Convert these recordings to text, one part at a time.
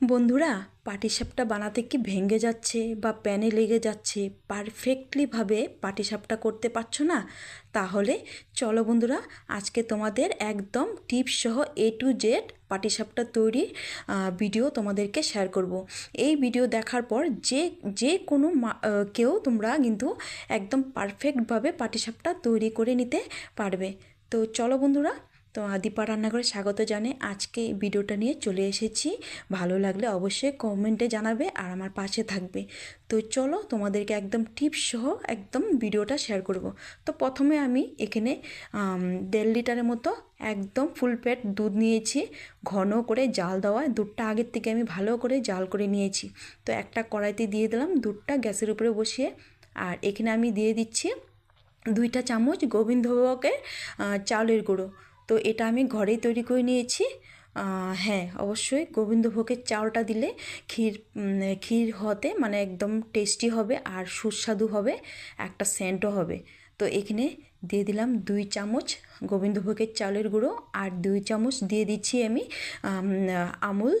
বন্ধুরা, পাটিসাপটা বানাতে কি ভেঙে যাচ্ছে বা প্যানে লেগে যাচ্ছে পারফেক্টলিভাবে পাটিসাপটা করতে পারছ না তাহলে চলো বন্ধুরা, আজকে তোমাদের একদম টিপস সহ এ টু জেড পাটিসাপটা তৈরির ভিডিও তোমাদেরকে শেয়ার করব। এই ভিডিও দেখার পর যে যে কোনো কেউ তোমরা কিন্তু একদম পারফেক্টভাবে পাটিসাপটা তৈরি করে নিতে পারবে তো চলো বন্ধুরা তো দীপা রান্নাঘরে স্বাগত জানে আজকে ভিডিওটা নিয়ে চলে এসেছি। ভালো লাগলে অবশ্যই কমেন্টে জানাবে আর আমার পাশে থাকবে। তো চলো তোমাদেরকে একদম টিপস সহ একদম ভিডিওটা শেয়ার করব। তো প্রথমে আমি এখানে দেড় লিটারের মতো একদম ফুল পেট দুধ নিয়েছি। ঘন করে জাল দেওয়া, দুধটা আগের থেকে আমি ভালো করে জাল করে নিয়েছি। তো একটা কড়াইতে দিয়ে দিলাম দুধটা গ্যাসের উপরে বসিয়ে। আর এখানে আমি দিয়ে দিচ্ছি দুইটা চামচ গোবিন্দভোগের চাউলের গুঁড়ো। তো এটা আমি ঘরেই তৈরি করে নিয়েছি। হ্যাঁ অবশ্যই গোবিন্দভোগের চাউলটা দিলে ক্ষীর ক্ষীর হতে মানে একদম টেস্টি হবে আর সুস্বাদু হবে, একটা সেন্টও হবে। তো এখানে দিয়ে দিলাম দুই চামচ গোবিন্দভোগের চাউলের গুঁড়ো আর দুই চামচ দিয়ে দিচ্ছি আমি আমুল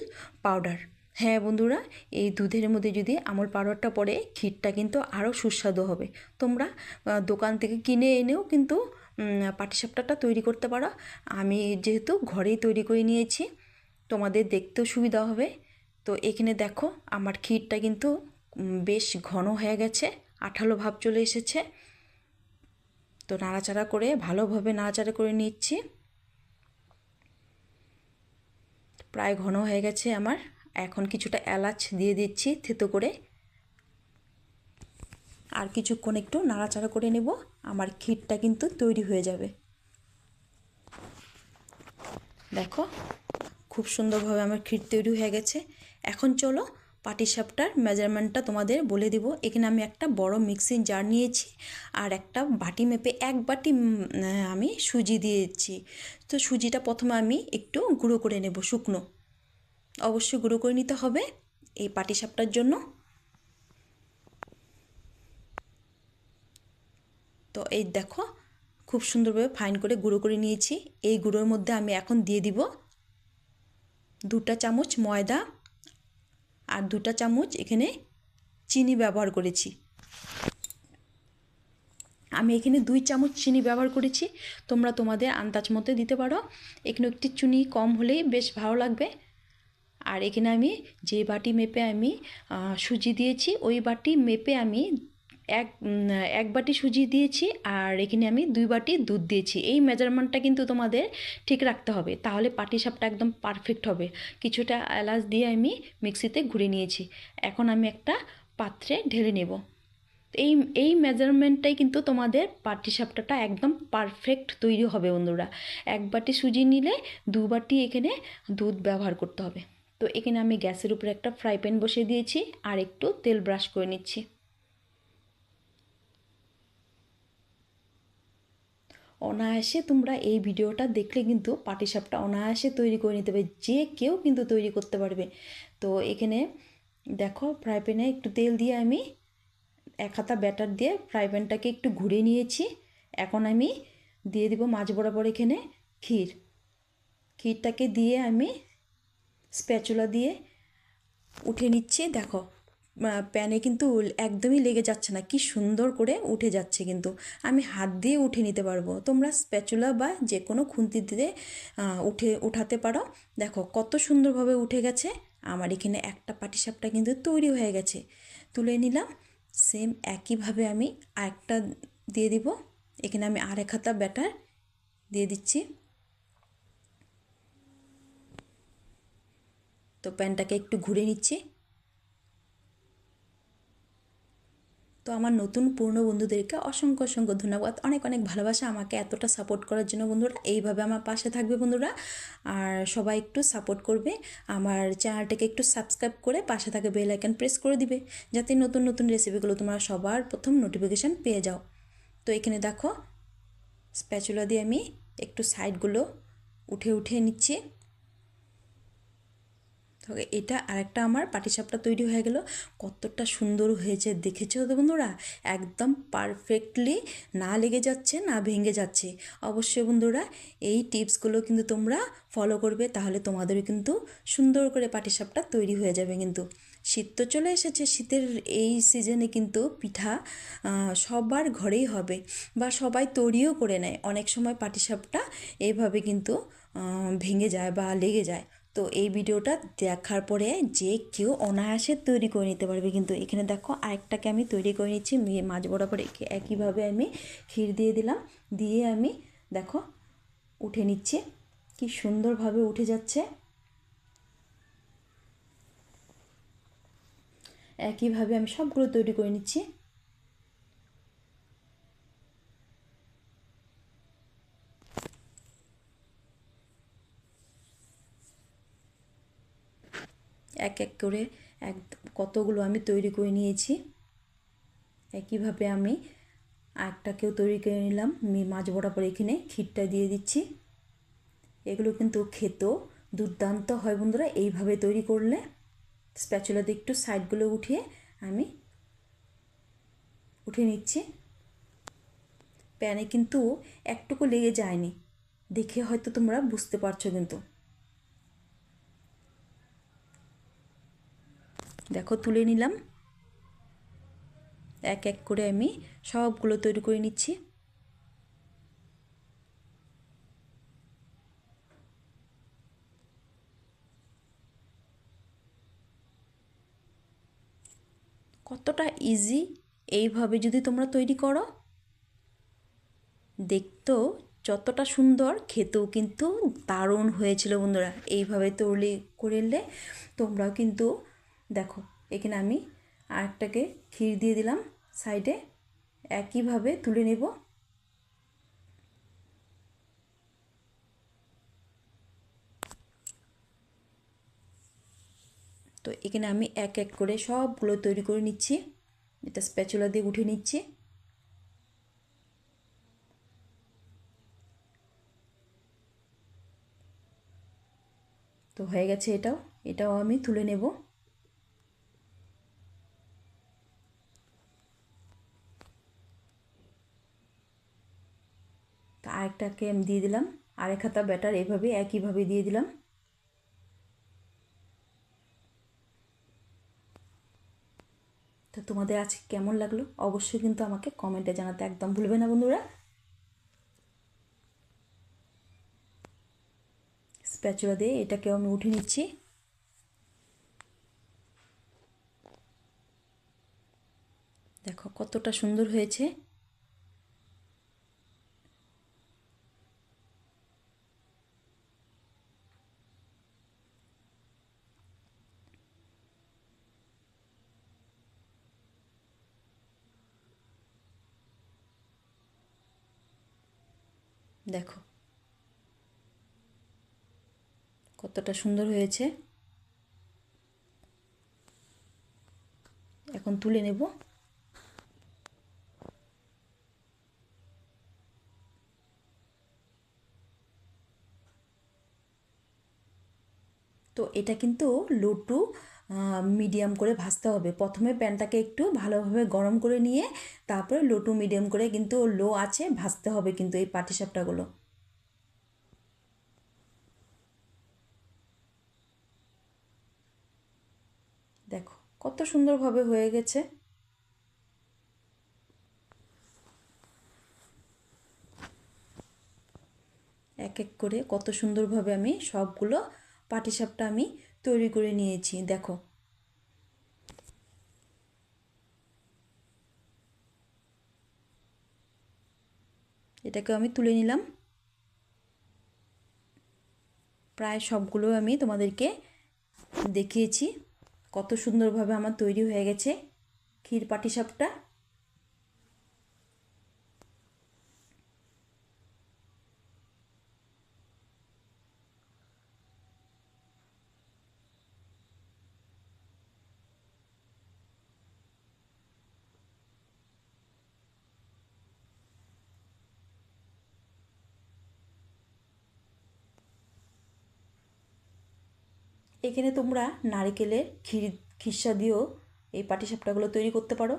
পাউডার হ্যাঁ বন্ধুরা, এই দুধের মধ্যে যদি আমল পাউডারটা পড়ে, ক্ষীরটা কিন্তু আরও সুস্বাদু হবে। তোমরা দোকান থেকে কিনে এনেও কিন্তু পাটিসাপটাটা তৈরি করতে পারো। আমি যেহেতু ঘরেই তৈরি করে নিয়েছি, তোমাদের দেখতেও সুবিধা হবে। তো এখানে দেখো, আমার ক্ষীরটা কিন্তু বেশ ঘন হয়ে গেছে, আঠালো ভাব চলে এসেছে। তো নাড়াচাড়া করে, ভালোভাবে নাড়াচাড়া করে নিচ্ছি। প্রায় ঘন হয়ে গেছে আমার। এখন কিছুটা এলাচ দিয়ে দিচ্ছি থেতো করে। আর কিছুক্ষণ একটু নাড়াচাড়া করে নেব, আমার ক্ষীরটা কিন্তু তৈরি হয়ে যাবে। দেখো, খুব সুন্দরভাবে আমার ক্ষীর তৈরি হয়ে গেছে। এখন চলো পাটিসাপটার মেজারমেন্টটা তোমাদের বলে দিব। এখানে আমি একটা বড় মিক্সিং জার নিয়েছি আর একটা বাটি মেপে এক বাটি আমি সুজি দিয়েছি। তো সুজিটা প্রথমে আমি একটু গুঁড়ো করে নেব, শুকনো। অবশ্যই গুঁড়ো করে নিতে হবে এই পাটিসাপটার জন্য। তো এই দেখো, খুব সুন্দরভাবে ফাইন করে গুঁড়ো করে নিয়েছি। এই গুঁড়োর মধ্যে আমি এখন দিয়ে দিব দুটা চামচ ময়দা আর দুটা চামচ এখানে চিনি ব্যবহার করেছি। আমি এখানে দুই চামচ চিনি ব্যবহার করেছি। তোমরা তোমাদের আন্দাজ মতো দিতে পারো। এখানে একটি চিনি কম হলেই বেশ ভালো লাগবে। আর এখানে আমি যে বাটি মেপে আমি সুজি দিয়েছি, ওই বাটি মেপে আমি এক এক বাটি সুজি দিয়েছি আর এখানে আমি দুই বাটি দুধ দিয়েছি। এই মেজারমেন্টটা কিন্তু তোমাদের ঠিক রাখতে হবে। তাহলে পাটিসাপটা একদম পারফেক্ট হবে। কিছুটা এলাচ দিয়ে আমি মিক্সিতে ঘুরে নিয়েছি। এখন আমি একটা পাত্রে ঢেলে নেব। এই এই মেজারমেন্টটাই কিন্তু তোমাদের পাটিসাপটাটা একদম পারফেক্ট তৈরি হবে বন্ধুরা। এক বাটি সুজি নিলে দু বাটি এখানে দুধ ব্যবহার করতে হবে। তো এখানে আমি গ্যাসের উপরে একটা ফ্রাই প্যান বসিয়ে দিয়েছি আর একটু তেল ব্রাশ করে নিচ্ছি। অনায়াসে তোমরা এই ভিডিওটা দেখলে কিন্তু পাটিসাপটা অনায়াসে তৈরি করে নিতে পারবে, যে কেউ কিন্তু তৈরি করতে পারবে। তো এখানে দেখো ফ্রাই প্যানে একটু তেল দিয়ে আমি এক হাতা ব্যাটার দিয়ে ফ্রাই প্যানটাকে একটু ঘুরে নিয়েছি। এখন আমি দিয়ে দিব মাছ বরাবর এখানে ক্ষীর। ক্ষীরটাকে দিয়ে আমি স্প্যাচুলা দিয়ে উঠে নিচ্ছি, দেখো। প্যানে কিন্তু একদমই লেগে যাচ্ছে না। কি সুন্দর করে উঠে যাচ্ছে কিন্তু। আমি হাত দিয়ে উঠে নিতে পারব। তোমরা স্প্যাচুলা বা যে কোনো খুন্তি দিয়ে উঠে, উঠাতে পারো। দেখো, কত সুন্দরভাবে উঠে গেছে। আমার এখানে একটা পাটিসাপটা কিন্তু তৈরি হয়ে গেছে। তুলে নিলাম। সেম একইভাবে আমি আরেকটা দিয়ে দিব। এখানে আমি আরেক হাতা ব্যাটার দিয়ে দিচ্ছি। তো প্যানটাকে একটু ঘুরে নিচ্ছি। তো আমার নতুন পুরনো বন্ধুদেরকে অসংখ্য অসংখ্য ধন্যবাদ। অনেক অনেক ভালোবাসা আমাকে এতটা সাপোর্ট করার জন্য বন্ধুরা। এইভাবে আমার পাশে থাকবে বন্ধুরা। আর সবাই একটু সাপোর্ট করবে। আমার চ্যানেলটাকে একটু সাবস্ক্রাইব করে পাশে থাকে বেল আইকন প্রেস করে দিবে। যাতে নতুন নতুন রেসিপিগুলো তোমরা সবার প্রথম নোটিফিকেশান পেয়ে যাও। তো এখানে দেখো স্প্যাচুলা দিয়ে আমি একটু সাইডগুলো উঠে উঠে নিচ্ছি। এটা আরেকটা আমার পাটিসাপটা তৈরি হয়ে গেল। কতটা সুন্দর হয়েছে, দেখেছ তো বন্ধুরা? একদম পারফেক্টলি না লেগে যাচ্ছে, না ভেঙে যাচ্ছে। অবশ্যই বন্ধুরা, এই টিপসগুলো কিন্তু তোমরা ফলো করবে, তাহলে তোমাদেরও কিন্তু সুন্দর করে পাটিসাপটা তৈরি হয়ে যাবে কিন্তু। শীত তো চলে এসেছে, শীতের এই সিজনে কিন্তু পিঠা সবার ঘরেই হবে বা সবাই তৈরিও করে নেয়। অনেক সময় পাটিসাপটা এইভাবে কিন্তু ভেঙে যায় বা লেগে যায়। তো এই ভিডিওটা দেখার পরে যে কেউ অনায়াসে তৈরি করে নিতে পারবে। কিন্তু এখানে দেখো আরেকটাকে আমি তৈরি করে নিচ্ছি। মাছ বরাবর একইভাবে আমি ক্ষীর দিয়ে দিলাম। দিয়ে আমি দেখো উঠে নিচ্ছি। কি সুন্দরভাবে উঠে যাচ্ছে। একইভাবে আমি সবগুলো তৈরি করে নিচ্ছি। এক এক করে এক কতগুলো আমি তৈরি করে নিয়েছি। একইভাবে আমি আরেকটাকেও তৈরি করে নিলাম। মাছ বরাবর এখানে ক্ষীরটা দিয়ে দিচ্ছি। এগুলো কিন্তু খেতেও দুর্দান্ত হয় বন্ধুরা। এইভাবে তৈরি করলে স্প্যাচুলা দিয়ে একটু সাইডগুলো উঠিয়ে আমি উঠে নিচ্ছি। প্যানে কিন্তু একটুকু লেগে যায়নি। দেখে হয়তো তোমরা বুঝতে পারছ কিন্তু। দেখো, তুলে নিলাম। এক এক করে আমি সবগুলো তৈরি করে নিচ্ছি। কতটা ইজি এইভাবে যদি তোমরা তৈরি করো, দেখতেও যতটা সুন্দর, খেতেও কিন্তু দারুণ হয়েছিল বন্ধুরা। এইভাবে তৈরি করলে তোমরাও কিন্তু দেখো, এখানে আমি আরেকটাকে ক্ষীর দিয়ে দিলাম, সাইডে একইভাবে তুলে নেব। তো এখানে আমি এক এক করে সবগুলো তৈরি করে নিচ্ছি, এটা স্প্যাচুলা দিয়ে উঠে নিচ্ছি। তো হয়ে গেছে এটাও এটাও আমি তুলে নেব। তা আরেকটাকে আমি দিয়ে দিলাম। আরেক হাতা ব্যাটার এভাবে, একইভাবে দিয়ে দিলাম। তো তোমাদের আজকে কেমন লাগল? অবশ্যই কিন্তু আমাকে কমেন্টে জানাতে একদম ভুলবে না বন্ধুরা। স্প্যাচুলা দিয়ে এটাকেও আমি উঠে নিচ্ছি। দেখো কতটা সুন্দর হয়েছে। দেখো। কতটা সুন্দর হয়েছে। এখন তুলে নেব। তো এটা কিন্তু লুটু মিডিয়াম করে ভাজতে হবে। প্রথমে প্যানটাকে একটু ভালোভাবে গরম করে নিয়ে তারপরে লো টু মিডিয়াম করে কিন্তু লো আছে ভাজতে হবে কিন্তু এই পাটিসাপটাগুলো। দেখো, কত সুন্দরভাবে হয়ে গেছে। এক এক করে কত সুন্দরভাবে আমি সবগুলো পাটিসাপটা আমি তৈরি করে নিয়েছি। দেখো এটাকে আমি তুলে নিলাম। প্রায় সবগুলো আমি তোমাদেরকে দেখিয়েছি। কত সুন্দরভাবে আমার তৈরি হয়ে গেছে। ক্ষীর পাটিসাপটা। এখানে তোমরা নারকেলের ক্ষীর খিসা দিয়েও এই পাটিসাপটাগুলো তৈরি করতে পারো।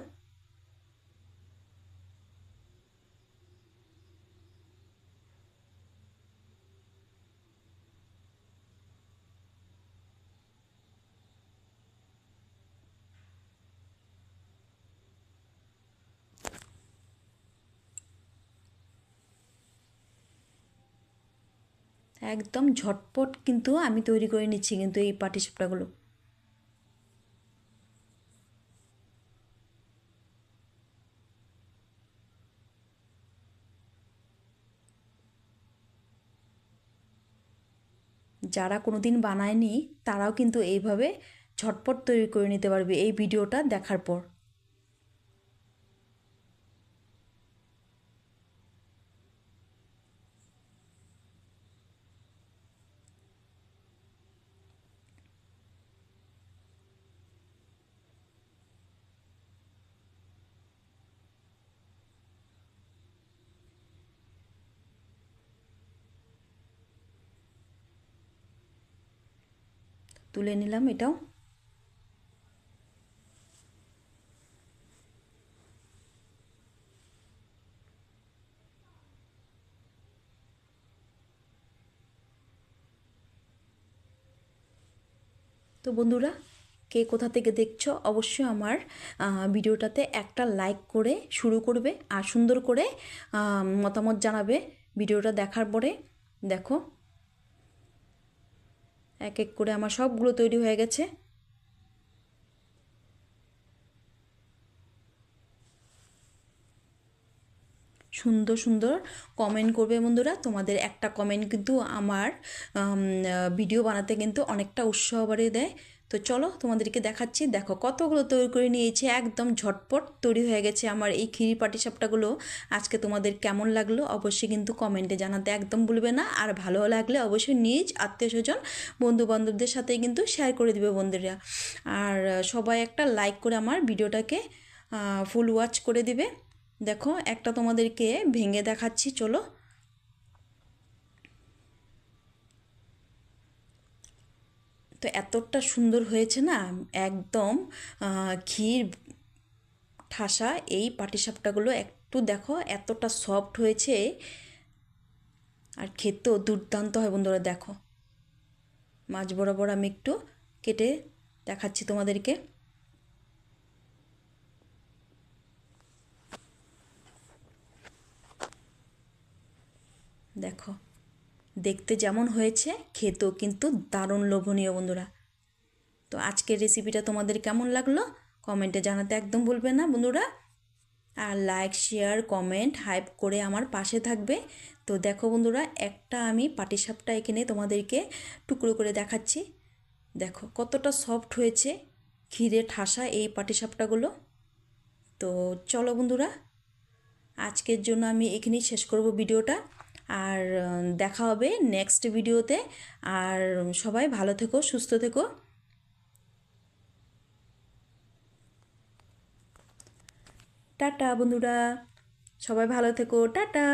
একদম ঝটপট কিন্তু আমি তৈরি করে নিচ্ছি কিন্তু এই পাটিসাপটাগুলো যারা কোনো দিন বানায়নি, তারাও কিন্তু এইভাবে ঝটপট তৈরি করে নিতে পারবে এই ভিডিওটা দেখার পর। তুলে নিলাম এটাও। তো বন্ধুরা, কে কোথা থেকে দেখছ, অবশ্যই আমার ভিডিওটাতে একটা লাইক করে শুরু করবে আর সুন্দর করে মতামত জানাবে ভিডিওটা দেখার পরে। দেখো। এক এক করে আমার সবগুলো তৈরি হয়ে গেছে। সুন্দর সুন্দর কমেন্ট করবে বন্ধুরা। তোমাদের একটা কমেন্ট কিন্তু আমার ভিডিও বানাতে কিন্তু অনেকটা উৎসাহ বাড়িয়ে দেয়। তো চলো তোমাদেরকে দেখাচ্ছি। দেখো কতগুলো তৈরি করে নিয়েছি, একদম ঝটপট তৈরি হয়ে গেছে আমার এই খিরি পাটিসাপটাগুলো আজকে তোমাদের কেমন লাগল অবশ্যই কিন্তু কমেন্টে জানাতে একদম ভুলবে না। আর ভালো লাগলে অবশ্যই নিজ আত্মীয় স্বজন বন্ধু বান্ধবদের সাথে কিন্তু শেয়ার করে দিবে বন্ধুরা। আর সবাই একটা লাইক করে আমার ভিডিওটাকে ফুল ওয়াচ করে দিবে। দেখো একটা তোমাদেরকে ভেঙে দেখাচ্ছি, চলো। তো এতটা সুন্দর হয়েছে না, একদম ক্ষীর ঠাসা, এই পাটিসাপটাগুলো একটু দেখো, এতটা সফট হয়েছে। আর খেতেও দুর্দান্ত হয় বন্ধুরা, দেখো। মাছ বরাবর আমি একটু কেটে দেখাচ্ছি তোমাদেরকে। দেখো। দেখতে যেমন হয়েছে, খেতেও কিন্তু দারুণ লোভনীয় বন্ধুরা। তো আজকের রেসিপিটা তোমাদের কেমন লাগল? কমেন্টে জানাতে একদম ভুলবে না বন্ধুরা। আর লাইক শেয়ার কমেন্ট হাইপ করে আমার পাশে থাকবে। তো দেখো বন্ধুরা, একটা আমি পাটিসাপটা এখানে তোমাদেরকে টুকরো করে দেখাচ্ছি। দেখো কতটা সফট হয়েছে ক্ষীরে ঠাসা এই পাটিসাপটাগুলো তো চলো বন্ধুরা, আজকের জন্য আমি এখানেই শেষ করব ভিডিওটা। আর দেখা হবে নেক্সট ভিডিওতে আর সবাই ভালো থেকো, সুস্থ থেকো। টাটা বন্ধুরা। সবাই ভালো থেকো। টাটা।